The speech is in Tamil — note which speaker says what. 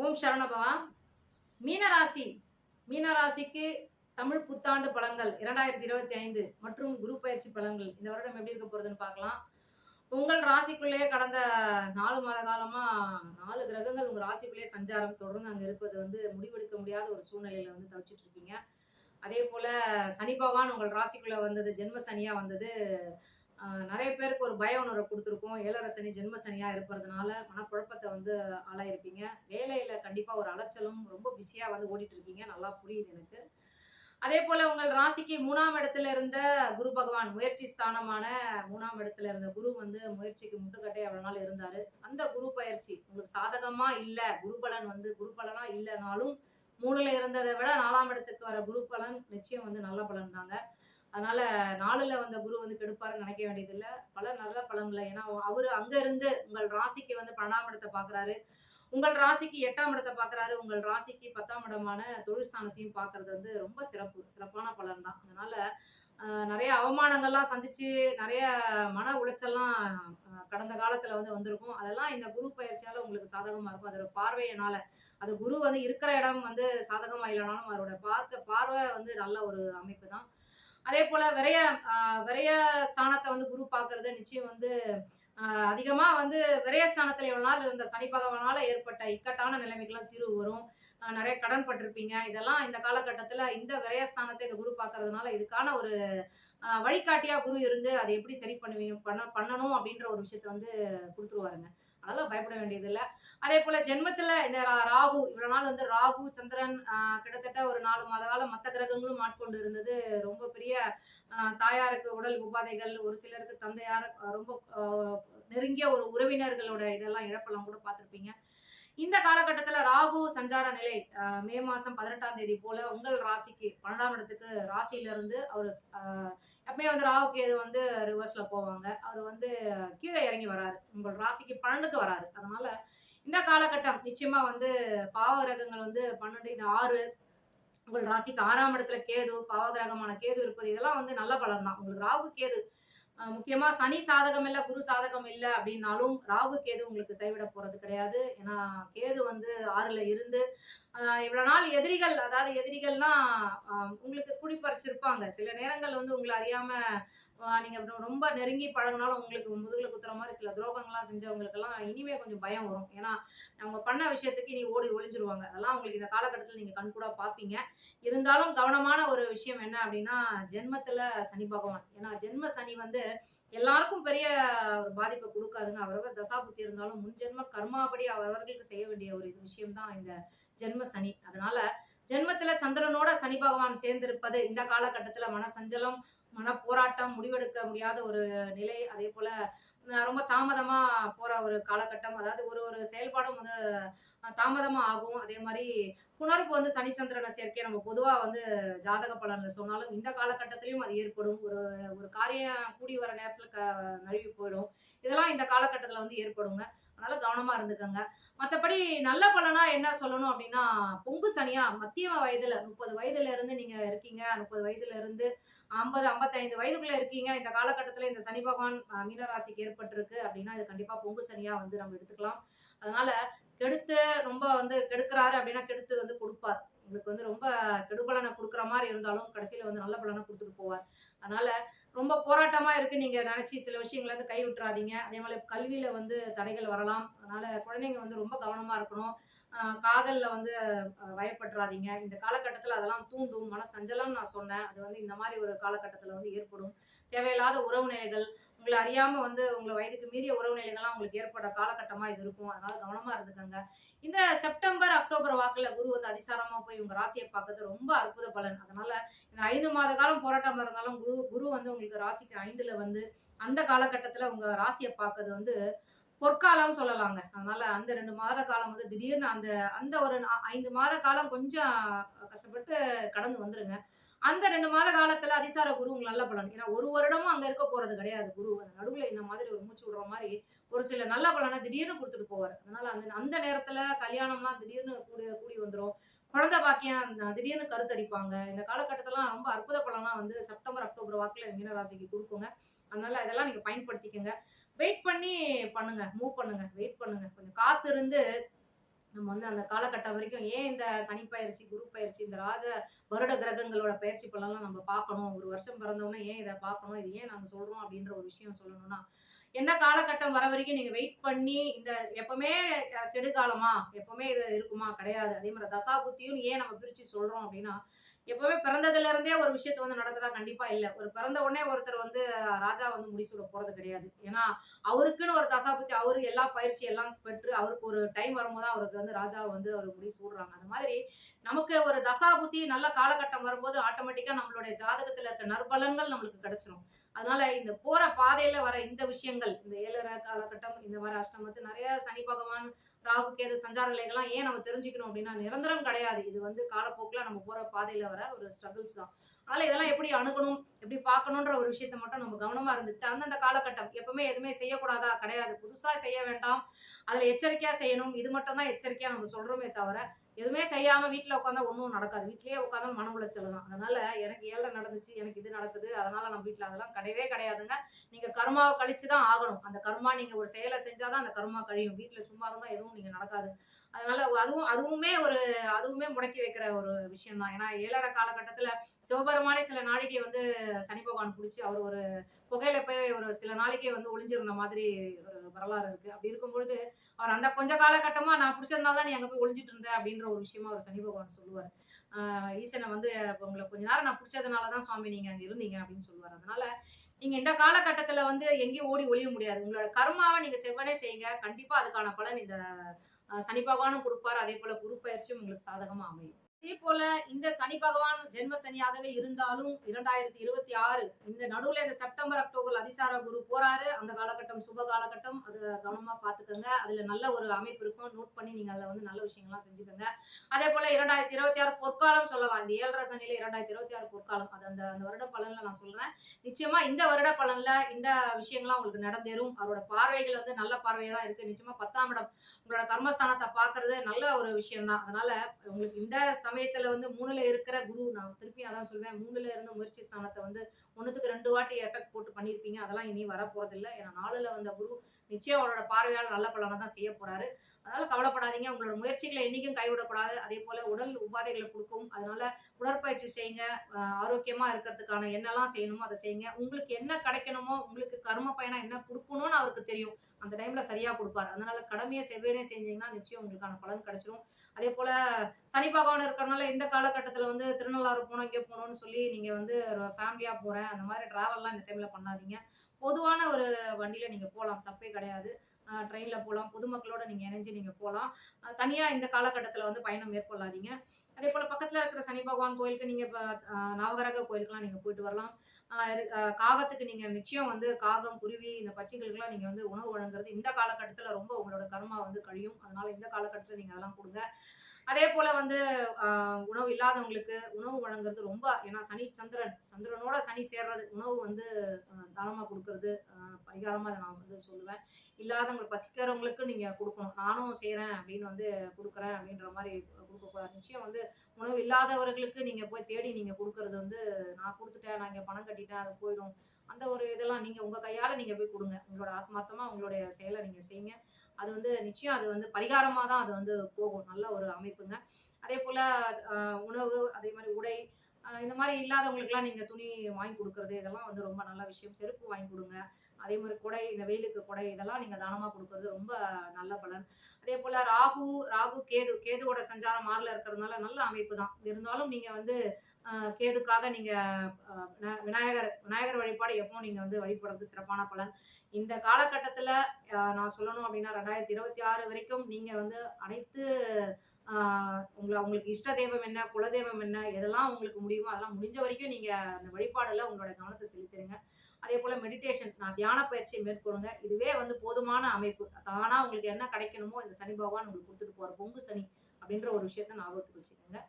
Speaker 1: ஓம் சரணபவா மீனராசி. மீனராசிக்கு தமிழ் புத்தாண்டு பழங்கள் இரண்டாயிரத்தி இருபத்தி ஐந்து மற்றும் குரு பயிற்சி பழங்கள் இந்த வருடம் எப்படி இருக்க போறதுன்னு பார்க்கலாம். உங்கள் ராசிக்குள்ளேயே கடந்த நாலு மாத காலமா நாலு கிரகங்கள் உங்கள் ராசிக்குள்ளேயே சஞ்சாரம் தொடர்ந்து அங்கே இருப்பது வந்து முடிவெடுக்க முடியாத ஒரு சூழ்நிலையில வந்து தவிச்சிட்டு இருக்கீங்க. அதே போல சனி பகவான் உங்கள் ராசிக்குள்ளே வந்தது ஜென்ம சனியா வந்தது. நிறைய பேருக்கு ஒரு பய உணர்வை கொடுத்துருக்கோம் ஏழரை சனி ஜென்ம சனியா இருப்பதுனால மனக்குழப்பத்தை வந்து ஆளாயிருப்பீங்க. வேலையில் கண்டிப்பாக ஒரு அலைச்சலும் ரொம்ப பிஸியாக வந்து ஓடிட்டு இருக்கீங்க நல்லா புரியுது எனக்கு. அதே போல் உங்கள் ராசிக்கு மூணாம் இடத்துல இருந்த குரு பகவான் முயற்சி ஸ்தானமான மூணாம் இடத்துல இருந்த குரு வந்து முயற்சிக்கு முட்டுக்கட்டை அவ்வளோ நாள் இருந்தார். அந்த குரு பயிற்சி உங்களுக்கு சாதகமாக இல்லை குரு பலன் வந்து குரு பலனாக இல்லைனாலும் மூணுல இருந்ததை விட நாலாம் இடத்துக்கு வர குரு பலன் நிச்சயம் வந்து நல்ல பலன் தாங்க. அதனால நாலுல வந்த குரு வந்து கெடுப்பாருன்னு நினைக்க வேண்டியதில்லை. பல நல்ல பலன்களை. ஏன்னா அவர் அங்கேருந்து உங்கள் ராசிக்கு வந்து பன்னெண்டாம் இடத்தை பார்க்குறாரு உங்கள் ராசிக்கு எட்டாம் இடத்தை பார்க்குறாரு உங்கள் ராசிக்கு பத்தாம் இடமான தொழில் ஸ்தானத்தையும் வந்து ரொம்ப சிறப்பு. சிறப்பான பலன் தான் அதனால நிறைய அவமானங்கள்லாம் சந்திச்சு நிறைய மன உளைச்சல்லாம் கடந்த காலத்துல வந்து வந்திருக்கும். அதெல்லாம் இந்த குரு பயிற்சியால உங்களுக்கு சாதகமா இருக்கும். அதோட பார்வையினால. அது குரு வந்து இருக்கிற இடம் வந்து சாதகமா இல்லைனாலும் அவரோட பார்க்க பார்வை வந்து நல்ல ஒரு அமைப்பு தான் அதே போல விரைய விரைய ஸ்தானத்தை வந்து குரு பார்க்கறது நிச்சயம் வந்து அதிகமா வந்து விரயஸ்தானத்துல இவ்வளவு நாள் இருந்த சனி பகவானால ஏற்பட்ட இக்கட்டான நிலைமைக்கெல்லாம் தீர்வு வரும். நிறைய கடன் பட்டிருப்பீங்க. இதெல்லாம் இந்த காலகட்டத்துல இந்த விரயஸ்தானத்தை இந்த குரு பார்க்கறதுனால இதுக்கான ஒரு வழிகாட்டியா குரு இருந்து அதை எப்படி சரி பண்ணுவீங்க பண்ண பண்ணணும் அப்படின்ற ஒரு விஷயத்த வந்து கொடுத்துருவாருங்க. அதெல்லாம் பயப்பட வேண்டியது இல்லை அதே போல ஜென்மத்துல இந்த ரா- ராகு இவ்வளவு நாள் வந்து ராகு சந்திரன் கிட்டத்தட்ட ஒரு நாலு மாத காலம் மற்ற கிரகங்களும் ஆட்கொண்டு இருந்தது ரொம்ப பெரிய தாயாருக்கு உடல் உபாதைகள் ஒரு சிலருக்கு தந்தையார் ரொம்ப நெருங்கிய ஒரு உறவினர்களோட இதெல்லாம் இழப்பெல்லாம் கூட பார்த்துருப்பீங்க. இந்த காலகட்டத்துல ராகு சஞ்சார நிலை மே மாசம் பதினெட்டாம் தேதி போல உங்கள் ராசிக்கு பன்னெண்டாம் இடத்துக்கு ராசியில இருந்து அவர் எப்பவுமே வந்து ராகு கேது வந்து ரிவர்ஸ்ல போவாங்க. அவர் வந்து கீழே இறங்கி வராரு. உங்கள் ராசிக்கு பன்னெண்டுக்கு வராரு. அதனால இந்த காலகட்டம் நிச்சயமா வந்து பாவ கிரகங்கள் வந்து பன்னெண்டு இது ஆறு உங்கள் ராசிக்கு ஆறாம் இடத்துல கேது பாவ கிரகமான கேது இருப்பது இதெல்லாம் வந்து நல்ல பலன் தான் உங்களுக்கு ராகு கேது முக்கியமா சனி சாதகம் இல்ல குரு சாதகம் இல்ல அப்படின்னாலும் ராகு கேது உங்களுக்கு கைவிட போறது கிடையாது. ஏன்னா கேது வந்து ஆறுல இருந்து ஆஹ் இவ்வளவு நாள் எதிரிகள் அதாவது எதிரிகள்லாம் உங்களுக்கு குடிப்பறிச்சிருப்பாங்க சில நேரங்கள் வந்து உங்களை அறியாம நீங்கள் நீங்க ரொம்ப நெருங்கி பழகினாலும் உங்களுக்கு முதுகுல குத்துற மாதிரி சில துரோகங்கள்லாம் செஞ்சவங்களுக்கெல்லாம் இனிமே கொஞ்சம் பயம் வரும். ஏன்னா அவங்க பண்ண விஷயத்துக்கு இனி ஓடி ஒளிஞ்சிருவாங்க. அதெல்லாம் உங்களுக்கு இந்த காலகட்டத்தில் நீங்க கண்கூடா பார்ப்பீங்க இருந்தாலும் கவனமான ஒரு விஷயம் என்ன அப்படின்னா ஜென்மத்துல சனி பகவான். ஏன்னா ஜென்ம சனி வந்து எல்லாருக்கும் பெரிய ஒரு பாதிப்பை கொடுக்காதுங்க. அவரவர் தசாபுத்தி இருந்தாலும் முன் ஜென்ம கர்மாபடி அவரவர்களுக்கு செய்ய வேண்டிய ஒரு இது விஷயம் தான் இந்த ஜென்ம சனி. அதனால ஜென்மத்துல சந்திரனோட சனி பகவான் சேர்ந்திருப்பது இந்த காலகட்டத்துல மன சஞ்சலம் மன போராட்டம் முடிவெடுக்க முடியாத ஒரு நிலை. அதே போல ரொம்ப தாமதமா போற ஒரு காலகட்டம். அதாவது ஒரு ஒரு செயல்பாடும் வந்து தாமதமாக தாமதமா ஆகும். அதே மாதிரி புணர்ப்பு வந்து சனிச்சந்திரனை சேர்க்கை நம்ம பொதுவா வந்து ஜாதக பலன்ல சொன்னாலும் இந்த காலகட்டத்திலயும் அது ஏற்படும். ஒரு ஒரு காரியம் கூடி வர நேரத்துல க நழுவி போயிடும். இதெல்லாம் இந்த காலகட்டத்துல வந்து ஏற்படுங்க. அதனால கவனமா இருந்துக்கோங்க. மற்றபடி நல்ல பலனா என்ன சொல்லணும் அப்படின்னா பொங்கு சனியா மத்திய வயதுல முப்பது வயதுல இருந்து நீங்க இருக்கீங்க. முப்பது வயதுல இருந்து ஐம்பது ஐம்பத்தைந்து வயதுக்குள்ள இருக்கீங்க. இந்த காலகட்டத்துல இந்த சனி பகவான் மீனராசிக்கு ஏற்பட்டிருக்கு அப்படின்னா இது கண்டிப்பா பொங்கு சனியா வந்து நம்ம எடுத்துக்கலாம். அதனால கெடுத்து ரொம்ப வந்து கெடுக்கிறாரு அப்படின்னா கெடுத்து வந்து கொடுப்பார். உங்களுக்கு வந்து ரொம்ப கெடுபலனை கொடுக்குற மாதிரி இருந்தாலும் கடைசியில் வந்து நல்ல பலனை கொடுத்துட்டு போவார். அதனால ரொம்ப போராட்டமாக இருக்கு. நீங்கள் நினச்சி சில விஷயங்களை வந்து கை விட்டுறாதீங்க அதே மாதிரி கல்வியில் வந்து தடைகள் வரலாம். அதனால குழந்தைங்க வந்து ரொம்ப கவனமாக இருக்கணும். காதலில் வந்து ஆஹ் இந்த காலகட்டத்தில் அதெல்லாம் தூண்டும். மன சஞ்சலம் நான் சொன்னேன். அது வந்து இந்த மாதிரி ஒரு காலகட்டத்தில் வந்து ஏற்படும். தேவையில்லாத உறவு நிலைகள் உங்களை அறியாம வந்து உங்களை வயதுக்கு மீறிய உறவு நிலைகள்லாம் உங்களுக்கு ஏற்படுற காலகட்டமா இது இருக்கும். அதனால கவனமா இருந்துக்கங்க. இந்த செப்டம்பர் அக்டோபர் வாக்குல குரு வந்து அதிசாரமா போய் உங்க ராசியை பார்க்கறது ரொம்ப அற்புத பலன். அதனால இந்த ஐந்து மாத காலம் போராட்டம் இருந்தாலும் குரு குரு வந்து உங்களுக்கு ராசிக்கு ஐந்துல வந்து அந்த காலகட்டத்துல உங்க ராசியை பார்க்கறது வந்து பொற்காலம்னு சொல்லலாங்க. அதனால அந்த ரெண்டு மாத காலம் வந்து திடீர்னு அந்த அந்த ஒரு நா- ஐந்து மாத காலம் கொஞ்சம் கஷ்டப்பட்டு கடந்து வந்துருங்க. அந்த ரெண்டு மாத காலத்துல அதிசார குரு உங்களுக்கு நல்ல பலன். ஏன்னா ஒரு வருடமும் அங்க இருக்க போறது கிடையாது குரு. அந்த நடுவுல இந்த மாதிரி ஒரு மூச்சு விடுற மாதிரி ஒரு சில நல்ல பலனை திடீர்னு கொடுத்துட்டு போவார். அதனால அந்த அந்த நேரத்துல கல்யாணம்லாம் திடீர்னு கூடி கூடி வந்துடும் குழந்தை பாக்கியம் அந்த திடீர்னு கருத்தரிப்பாங்க. இந்த காலகட்டத்தெல்லாம் ரொம்ப அற்புத பலனா வந்து செப்டம்பர் அக்டோபர் வாக்குல இந்த மீனராசிக்கு கொடுக்குங்க. அதனால இதெல்லாம் நீங்க பயன்படுத்திக்கங்க. வெயிட் பண்ணி பண்ணுங்க. மூவ் பண்ணுங்க. வெயிட் பண்ணுங்க. கொஞ்சம் காத்திருந்து நம்ம வந்து அந்த காலகட்டம் வரைக்கும் ஏன் இந்த சனி பயிற்சி குரு பயிற்சி இந்த ராஜ வருட கிரகங்களோட பயிற்சி பலன்லாம் நம்ம பார்க்கணும்? ஒரு வருஷம் பிறந்தவொடனே ஏன் இதை பார்க்கணும்? இது ஏன் நாங்கள் சொல்றோம்? அப்படின்ற ஒரு விஷயம் சொல்லணும்னா என்ன காலகட்டம் வர வரைக்கும் நீங்க வெயிட் பண்ணி இந்த எப்பவுமே கெடுகாலமா? எப்பவுமே இது இருக்குமா? கிடையாது. அதே மாதிரி தசா புத்தியும் ஏன் நம்ம பிரிச்சு சொல்றோம் அப்படின்னா எப்பவுமே பிறந்ததுல இருந்தே ஒரு விஷயத்த வந்து நடக்குதா? கண்டிப்பா இல்ல. ஒரு பிறந்த உடனே ஒருத்தர் வந்து ராஜா வந்து முடிசூட போறது கிடையாது. ஏன்னா அவருக்குன்னு ஒரு தசாபத்தி அவரு எல்லா பயிற்சி எல்லாம் பெற்று அவருக்கு ஒரு டைம் வரும்போது அவருக்கு வந்து ராஜா வந்து அவர் முடிசூடுறாங்க அந்த மாதிரி நமக்கு ஒரு தசாபுத்தி நல்ல காலகட்டம் வரும்போது ஆட்டோமேட்டிக்கா நம்மளுடைய ஜாதகத்துல இருக்க நற்பலன்கள் நம்மளுக்கு கிடைச்சிரும். அதனால இந்த போற பாதையில வர இந்த விஷயங்கள் இந்த ஏழரை காலகட்டம் இந்த மாதிரி அஷ்டமத்து நிறைய சனி பகவான் ராகு கேது சஞ்சார நிலைகள்லாம் ஏன் நம்ம தெரிஞ்சுக்கணும் அப்படின்னா நிரந்தரம் கிடையாது. இது வந்து காலப்போக்கில் நம்ம போற பாதையில வர ஒரு ஸ்ட்ரகிள்ஸ் தான். அதனால இதெல்லாம் எப்படி அணுகணும் எப்படி பார்க்கணுன்ற ஒரு விஷயத்த மட்டும் நம்ம கவனமா இருந்துட்டு அந்தந்த காலகட்டம் எப்பவுமே எதுவுமே செய்யக்கூடாதா? கிடையாது. புதுசா செய்ய வேண்டாம். அதுல எச்சரிக்கையா செய்யணும். இது மட்டும் தான் எச்சரிக்கையா நம்ம சொல்றோமே தவிர எதுவுமே செய்யாம வீட்டில் உட்காந்தா ஒன்றும் நடக்காது. வீட்லேயே உட்காந்தா மன உளைச்சல் தான். அதனால எனக்கு ஏழரை நடந்துச்சு எனக்கு இது நடக்குது அதனால நம்ம வீட்டில் அதெல்லாம் கிடையவே கிடையாதுங்க. நீங்க கருமாவை கழிச்சு தான் ஆகணும். அந்த கர்மா நீங்க ஒரு செயலை செஞ்சாதான் அந்த கர்மா கழியும். வீட்டில் சும்மா இருந்தா எதுவும் நீங்க நடக்காது. அதனால அதுவும் அதுவுமே ஒரு அதுவுமே முடக்கி வைக்கிற ஒரு விஷயம் தான் ஏன்னா ஏழரை காலகட்டத்துல சிவபெருமானே சில நாளைக்கு வந்து சனி பகவான் பிடிச்சி அவர் ஒரு புகையில போய் ஒரு சில நாளைக்கே வந்து ஒளிஞ்சிருந்த மாதிரி ஒரு வரலாறு இருக்கு. அப்படி இருக்கும்பொழுது அவர் அந்த கொஞ்ச காலகட்டமா நான் பிடிச்சதுனால தான் நீ அங்க போய் ஒளிஞ்சிட்டு இருந்த அப்படின்ற ஒரு விஷயமா அவர் சனி பகவான் சொல்லுவார். ஈசனை வந்து உங்களை கொஞ்ச நேரம் நான் பிடிச்சதுனால தான் சுவாமி நீங்க அங்க இருந்தீங்க அப்படின்னு சொல்லுவார். அதனால நீங்க இந்த காலகட்டத்துல வந்து எங்கேயும் ஓடி ஒளிய முடியாது. உங்களோட கர்மாவை நீங்க செவ்வனே செய்யுங்க. கண்டிப்பா அதுக்கான பலன் இந்த சனி பகவானும் கொடுப்பார். அதே போல குரு பயிற்சியும் உங்களுக்கு சாதகமா அமையும். அதே போல இந்த சனி பகவான் ஜென்ம சனியாகவே இருந்தாலும் இரண்டாயிரத்தி இருபத்தி ஆறு இந்த நடுவுல இந்த செப்டம்பர் அக்டோபர் அதிசார குரு போறாரு. அந்த காலகட்டம் சுப காலகட்டம். அது கவனமா பாத்துக்கோங்க அதுல நல்ல ஒரு அமைப்பு இருக்கும். நோட் பண்ணி நீங்க அதுல வந்து நல்ல விஷயங்கள்லாம் செஞ்சுக்கோங்க. அதே போல இரண்டாயிரத்தி இருபத்தி ஆறு பொற்காலம் சொல்லலாம். இந்த ஏழரை சனியில இரண்டாயிரத்தி இருபத்தி ஆறு பொற்காலம். அது அந்த அந்த வருட பலன்ல நான் சொல்றேன். நிச்சயமா இந்த வருட பலன்ல இந்த விஷயங்கள்லாம் உங்களுக்கு நடந்தேறும். அவரோட பார்வைகள் வந்து நல்ல பார்வையா தான் இருக்கு. நிச்சயமா பத்தாம் இடம் உங்களோட கர்மஸ்தானத்தை பாக்குறது நல்ல ஒரு விஷயம் தான் அதனால உங்களுக்கு இந்த சமயத்துல வந்து மூணுல இருக்கிற குரு நான் திருப்பி அதான் சொல்வேன் மூணுல இருந்த முயற்சி ஸ்தானத்தை வந்து ஒண்ணுத்துக்கு ரெண்டு வாட்டி எஃபெக்ட் போட்டு பண்ணியிருப்பீங்க. அதெல்லாம் இனி வரப்போறது இல்லை ஏன்னா நாலுல வந்த குரு நிச்சயம் அவரோட பார்வையால் நல்ல பலனை தான் செய்ய போறாரு. அதனால கவலைப்படாதீங்க. உங்களோட முயற்சிகளை என்னைக்கும் கைவிடக்கூடாது. அதே போல உடல் உபாதைகளை கொடுக்கும். அதனால உடற்பயிற்சி செய்யுங்க. ஆரோக்கியமா இருக்கிறதுக்கான என்னெல்லாம் செய்யணுமோ அதை செய்யுங்க. உங்களுக்கு என்ன கிடைக்கணுமோ உங்களுக்கு கர்ம பயணம் என்ன கொடுக்கணும்னு அவருக்கு தெரியும். அந்த டைம்ல சரியா கொடுப்பாரு. அதனால கடமையை செவ்வேனே செஞ்சீங்கன்னா நிச்சயம் உங்களுக்கான பலன் கிடைச்சிரும். அதே போல சனி பகவான் இருக்கிறனால இந்த காலகட்டத்தில் வந்து திருநள்ளாறு போனோம் இங்கே போகணும்னு சொல்லி நீங்கள் வந்து ஃபேமிலியாக போகிறேன் அந்த மாதிரி ட்ராவல்லாம் இந்த டைமில் பண்ணாதீங்க. பொதுவான ஒரு வண்டியில் நீங்கள் போகலாம். தப்பே கிடையாது. ட்ரெயினில் போகலாம் பொதுமக்களோட நீங்கள் இணைஞ்சு நீங்கள் போகலாம் தனியாக இந்த காலகட்டத்தில் வந்து பயணம் மேற்கொள்ளாதீங்க. அதே போல் பக்கத்தில் இருக்கிற சனி பகவான் கோயிலுக்கு நீங்கள் இப்போ நவகரக கோயிலுக்குலாம் நீங்கள் போயிட்டு வரலாம். காகத்துக்கு நீங்கள் நிச்சயம் வந்து காகம் குருவி இந்த பட்சிகளுக்கெல்லாம் நீங்கள் வந்து உணவு வழங்குறது இந்த காலகட்டத்தில் ரொம்ப உங்களோட கர்மா வந்து கழியும். அதனால் இந்த காலகட்டத்தில் நீங்கள் அதெல்லாம் கொடுங்க. அதே போல வந்து உணவு இல்லாதவங்களுக்கு உணவு வழங்குறது ரொம்ப ஏன்னா சனி சந்திரன் சந்திரனோட சனி சேர்றது உணவு வந்து தானமாக தானமா கொடுக்கறது பரிகாரமாக பரிகாரமா அதை நான் வந்து சொல்லுவேன். இல்லாதவங்களுக்கு பசிக்கிறவங்களுக்கு நீங்க கொடுக்கணும். நானும் செய்கிறேன் அப்படின்னு வந்து கொடுக்குறேன் அப்படின்ற மாதிரி கொடுக்கக்கூடாது நிச்சயம் வந்து உணவு இல்லாதவர்களுக்கு நீங்க போய் தேடி நீங்க கொடுக்கறது வந்து நான் கொடுத்துட்டேன் நான் இங்க பணம் கட்டிட்டேன் அது போயிடும். அந்த ஒரு இதெல்லாம் நீங்க உங்க கையால நீங்க போய் கொடுங்க. உங்களோட ஆத்மார்த்தமா உங்களுடைய செயலை நீங்க செய்யுங்க. அது வந்து நிச்சயம் அது வந்து பரிகாரமா தான் அது வந்து போகும். நல்ல ஒரு அமைப்புங்க. அதே போல உணவு அதே மாதிரி உடை இந்த மாதிரி இல்லாதவங்களுக்குலாம் நீங்க துணி வாங்கி கொடுக்கறது இதெல்லாம் வந்து ரொம்ப நல்ல விஷயம். செருப்பு வாங்கி கொடுங்க. அதே மாதிரி கொடை இந்த வெயிலுக்கு கொடை இதெல்லாம் நீங்க தானமா கொடுக்கறது ரொம்ப நல்ல பலன். அதே போல ராகு ராகு கேது கேதுவோட சஞ்சாரம் மாறல இருக்கிறதுனால நல்ல அமைப்பு தான். இருந்தாலும் நீங்க வந்து கேதுக்காக நீங்க விநாயகர் விநாயகர் வழிபாடு எப்பவும் நீங்க வந்து வழிபடுறது சிறப்பான பலன். இந்த காலகட்டத்துல நான் சொல்லணும் அப்படின்னா ரெண்டாயிரத்தி இருபத்தி ஆறு வரைக்கும் நீங்க வந்து அனைத்து உங்களை உங்களுக்கு இஷ்ட தெய்வம் என்ன குலதெய்வம் என்ன எதெல்லாம் உங்களுக்கு முடியுமோ அதெல்லாம் முடிஞ்ச வரைக்கும் நீங்க அந்த வழிபாடுல உங்களோட கவனத்தை செலுத்துறீங்க அதே போல் மெடிடேஷன் நான் தியான பயிற்சியை மேற்கொள்ளுங்க. இதுவே வந்து போதுமான அமைப்பு. தானாக உங்களுக்கு என்ன கிடைக்கணுமோ இந்த சனி பகவான் உங்களுக்கு கொடுத்துட்டு போகிற பொங்கு சனி அப்படின்ற ஒரு விஷயத்த ஞாபகத்துக்கு வச்சுக்கோங்க.